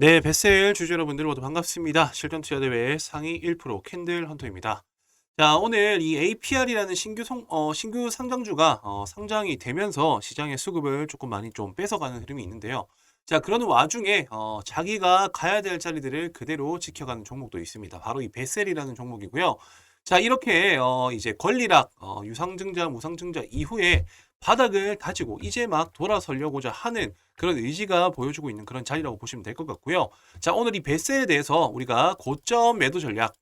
네, 베셀 주주 여러분들 모두 반갑습니다. 실전 투자 대회 상위 1% 캔들 헌터입니다. 자, 오늘 이 APR이라는 신규 성, 어, 신규 상장주가 어, 상장이 되면서 시장의 수급을 조금 많이 좀 뺏어가는 흐름이 있는데요. 자, 그러는 와중에 어, 자기가 가야 될 자리들을 그대로 지켜가는 종목도 있습니다. 바로 이 베셀이라는 종목이고요. 자, 이렇게 어, 이제 권리락 어, 유상증자, 무상증자 이후에 바닥을 다지고 이제 막 돌아서려고자 하는 그런 의지가 보여주고 있는 그런 자리라고 보시면 될 것 같고요. 자, 오늘 이 베셀에 대해서 우리가 고점 매도 전략,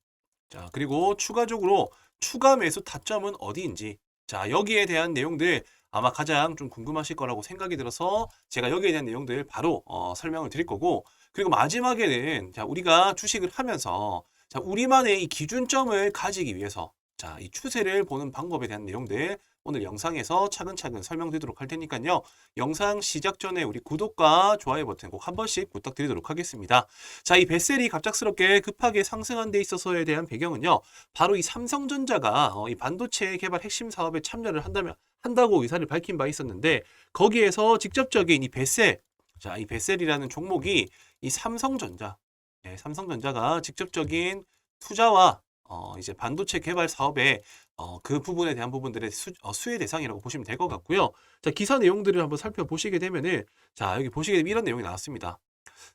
자, 그리고 추가적으로 추가 매수 타점은 어디인지, 자, 여기에 대한 내용들 아마 가장 좀 궁금하실 거라고 생각이 들어서 제가 여기에 대한 내용들 바로 어, 설명을 드릴 거고, 그리고 마지막에는 자, 우리가 주식을 하면서 자, 우리만의 이 기준점을 가지기 위해서 자, 이 추세를 보는 방법에 대한 내용들 오늘 영상에서 차근차근 설명드리도록 할 테니까요. 영상 시작 전에 우리 구독과 좋아요 버튼 꼭 한 번씩 부탁드리도록 하겠습니다. 자, 이 베셀이 갑작스럽게 급하게 상승한 데 있어서에 대한 배경은요. 바로 이 삼성전자가 어, 이 반도체 개발 핵심 사업에 참여를 한다면 한다고 의사를 밝힌 바 있었는데 거기에서 직접적인 이 베셀 자, 이 베셀이라는 종목이 이 삼성전자 네, 삼성전자가 직접적인 투자와 어, 이제 반도체 개발 사업에 어, 그 부분에 대한 부분들의 수, 어, 수혜 대상이라고 보시면 될 것 같고요. 자, 기사 내용들을 한번 살펴보시게 되면은, 자, 여기 보시게 되면 이런 내용이 나왔습니다.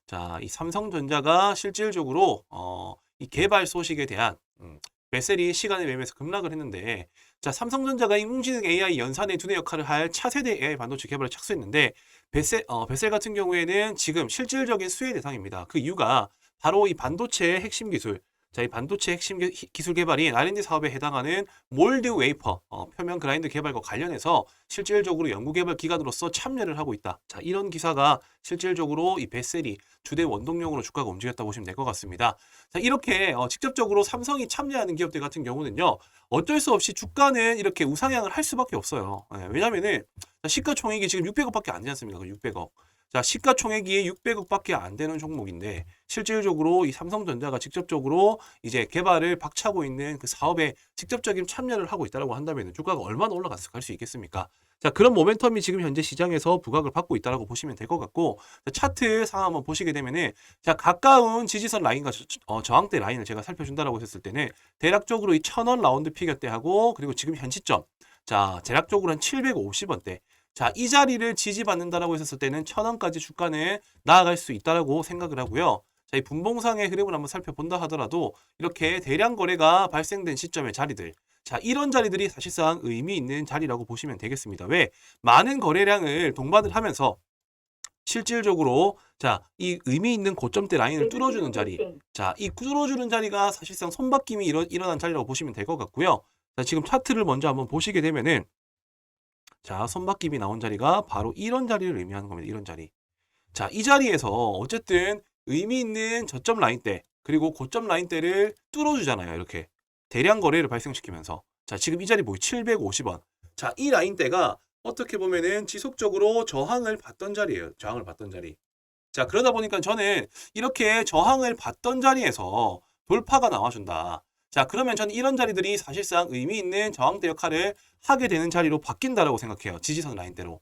자, 이 삼성전자가 실질적으로, 어, 이 개발 소식에 대한, 음, 베셀이 시간에 매매해서 급락을 했는데, 자, 삼성전자가 인공지능 AI 연산의 두뇌 역할을 할 차세대 AI 반도체 개발에 착수했는데, 베셀, 어, 베셀 같은 경우에는 지금 실질적인 수혜 대상입니다. 그 이유가 바로 이 반도체의 핵심 기술, 자, 이 반도체 핵심 기- 기술 개발인 R&D 사업에 해당하는 몰드 웨이퍼, 어, 표면 그라인더 개발과 관련해서 실질적으로 연구 개발 기관으로서 참여를 하고 있다. 자, 이런 기사가 실질적으로 이 베셀이 주된 원동력으로 주가가 움직였다고 보시면 될 것 같습니다. 자, 이렇게 어, 직접적으로 삼성이 참여하는 기업들 같은 경우는요, 어쩔 수 없이 주가는 이렇게 우상향을 할 수밖에 없어요. 예, 왜냐면은 자, 시가총액이 지금 600억밖에 안 되지 않습니까? 그 600억. 자, 시가총액이 600억밖에 안 되는 종목인데 실질적으로 이 삼성전자가 직접적으로 이제 개발을 박차고 있는 그 사업에 직접적인 참여를 하고 있다라고 한다면 주가가 얼마나 올라갔을까 할수 있겠습니까? 자, 그런 모멘텀이 지금 현재 시장에서 부각을 받고 있다라고 보시면 될 것 같고 자, 차트 상황 한번 보시게 되면은 자, 가까운 지지선 라인과 저, 어, 저항대 라인을 제가 살펴준다라고 했을 때는 대략적으로 이 천 원 라운드 피겨대 하고 그리고 지금 현 시점 자, 대략적으로 한 750원대 자, 이 자리를 지지받는다라고 했었을 때는 천 원까지 주가는 나아갈 수 있다라고 생각을 하고요. 자, 이 분봉상의 흐름을 한번 살펴본다 하더라도 이렇게 대량 거래가 발생된 시점의 자리들. 자, 이런 자리들이 사실상 의미 있는 자리라고 보시면 되겠습니다. 왜? 많은 거래량을 동반을 하면서 실질적으로 자, 이 의미 있는 고점대 라인을 뚫어주는 자리. 자, 이 뚫어주는 자리가 사실상 손바뀜이 일어, 일어난 자리라고 보시면 될 것 같고요. 자, 지금 차트를 먼저 한번 보시게 되면은 자, 손바뀜이 나온 자리가 바로 이런 자리를 의미하는 겁니다. 이런 자리. 자, 이 자리에서 어쨌든 의미 있는 저점 라인대 그리고 고점 라인대를 뚫어주잖아요. 이렇게 대량 거래를 발생시키면서 자, 지금 이 자리 뭐예요? 750원. 자, 이 라인대가 어떻게 보면은 지속적으로 저항을 받던 자리예요. 저항을 받던 자리. 자, 그러다 보니까 저는 이렇게 저항을 받던 자리에서 돌파가 나와준다. 자, 그러면 저는 이런 자리들이 사실상 의미 있는 저항대 역할을 하게 되는 자리로 바뀐다라고 생각해요. 지지선 라인대로.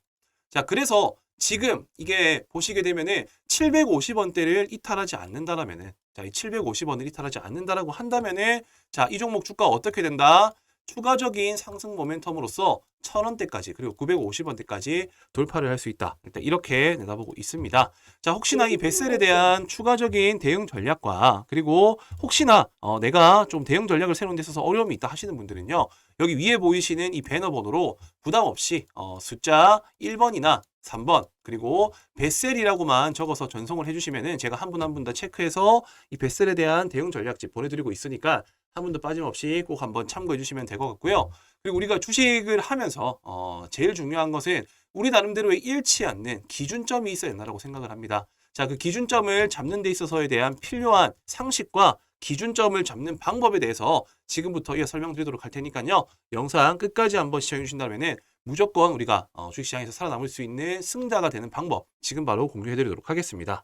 자, 그래서 지금 이게 보시게 되면은 750원대를 이탈하지 않는다라면은 자, 이 750원을 이탈하지 않는다라고 한다면은 자, 이 종목 주가 어떻게 된다? 추가적인 상승 모멘텀으로서 1000원대까지 그리고 950원대까지 돌파를 할 수 있다. 일단 이렇게 내다보고 있습니다. 자, 혹시나 이 베셀에 대한 추가적인 대응 전략과 그리고 혹시나 어, 내가 좀 대응 전략을 세우는 데 있어서 어려움이 있다 하시는 분들은요. 여기 위에 보이시는 이 배너 번호로 부담 없이 어, 숫자 1번이나 3번 그리고 베셀이라고만 적어서 전송을 해주시면은 제가 한 분 한 분 다 체크해서 이 베셀에 대한 대응 전략집 보내드리고 있으니까 한 분도 빠짐없이 꼭 한번 참고해 주시면 될 것 같고요. 그리고 우리가 주식을 하면서 어, 제일 중요한 것은 우리 나름대로의 잃지 않는 기준점이 있어야 된다고 생각을 합니다. 자, 그 기준점을 잡는 데 있어서에 대한 필요한 상식과 기준점을 잡는 방법에 대해서 지금부터 이어 설명드리도록 할 테니까요. 영상 끝까지 한번 시청해 주신다면은 무조건 우리가 어, 주식시장에서 살아남을 수 있는 승자가 되는 방법 지금 바로 공유해 드리도록 하겠습니다.